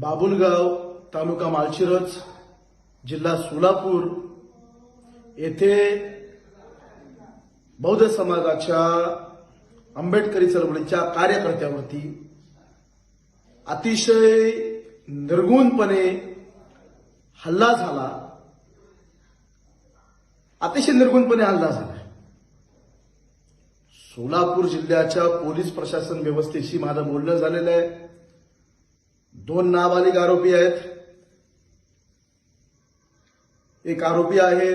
बाबुलगाव तालुका माळशिरस जिल्हा सोलापूर येथे बौद्ध समाजाच्या आंबेडकरी चळवळीच्या कार्यकर्त्यावरती अतिशय निर्गुणपणे हल्ला झाला. अतिशय निर्गुणपणे हल्ला झाला. सोलापूर जिल्ह्याच्या पोलीस प्रशासन व्यवस्थेशी माझं बोलणं झालेलं आहे. दोन नाबालिक आरोपी आहेत. एक आरोपी आहे.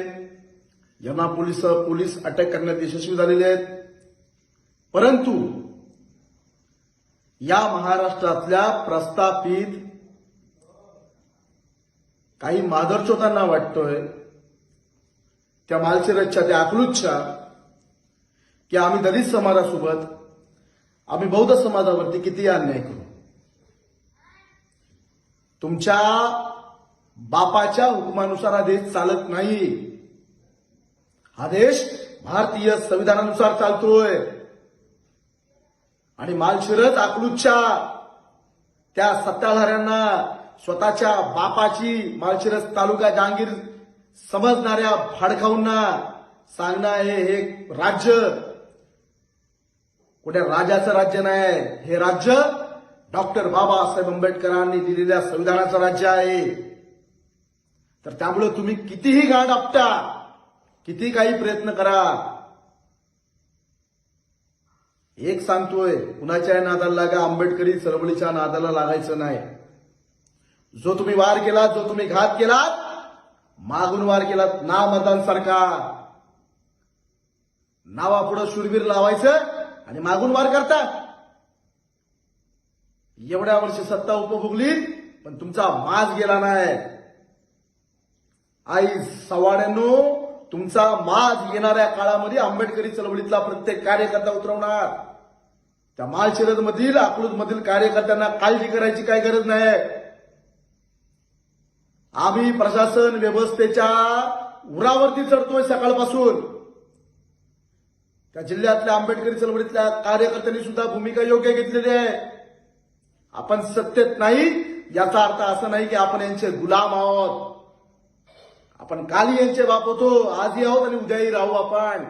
यांना पोलीस पोलीस अटक करण्यात यशस्वी झालेले आहेत. परंतु या महाराष्ट्रातल्या प्रस्थापित काही मादरचोतांना वाटतोय त्या मालशिरसच्या त्या अकलूजच्या की आम्ही दलित समाजासोबत आम्ही बौद्ध समाजावरती किती अन्याय करू. तुमच्या बापाच्या हुकुमानुसार हा देश चालत नाही. हा देश भारतीय संविधानानुसार चालतोय. आणि मालशिरस अकलूजच्या त्या सत्ताधाऱ्यांना स्वतःच्या बापाची मालशिरस तालुका जहांगीर समजणाऱ्या भाडखाऊंना सांगणं आहे हे राज्य. कुठे राजाचं राज्य नाही हे राज्य डॉक्टर बाबासाहेब आंबेडकरांनी दिलेल्या संविधानाचं राज्य आहे. तर त्यामुळे तुम्ही कितीही गाड आपटा किती काही प्रयत्न करा. एक सांगतोय कुणाच्या नादाला लागा आंबेडकरी चळवळीच्या नादाला लागायचं नाही. जो तुम्ही वार केला जो तुम्ही घात केलात मागून वार केलात ना मतदान सरकार नावापुढं शूरवीर लावायचं आणि मागून वार करता. एवढ्या वर्षी सत्ता उपभोगली पण तुमचा माज गेला नाही. आई सवाड्यानो तुमचा माज येणाऱ्या काळामध्ये आंबेडकरी चळवळीतला प्रत्येक कार्यकर्ता उतरवणार. त्या माळशिरद मधील अकलूज मधील कार्यकर्त्यांना काळजी करायची काय गरज नाही. आम्ही प्रशासन व्यवस्थेच्या उरावरती चढतोय सकाळपासून. त्या जिल्ह्यातल्या आंबेडकरी चळवळीतल्या कार्यकर्त्यांनी सुद्धा भूमिका योग्य घेतलेली आहे. आपण सत्तेत नाही याचा अर्थ असा नाही की आपण यांचे गुलाम आहोत. आपण काली यांचे बाप होतो आजही आहोत आणि उद्याही राहू आपण.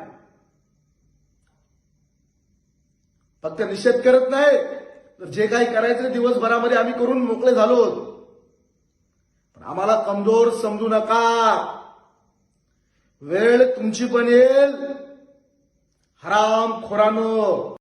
फक्त निषेध करत नाही. तर जे काही करायचं दिवसभरामध्ये आम्ही करून मोकळे झालो. पण आम्हाला कमजोर समजू नका. वेळ तुमची पण येईल हराम खोरानो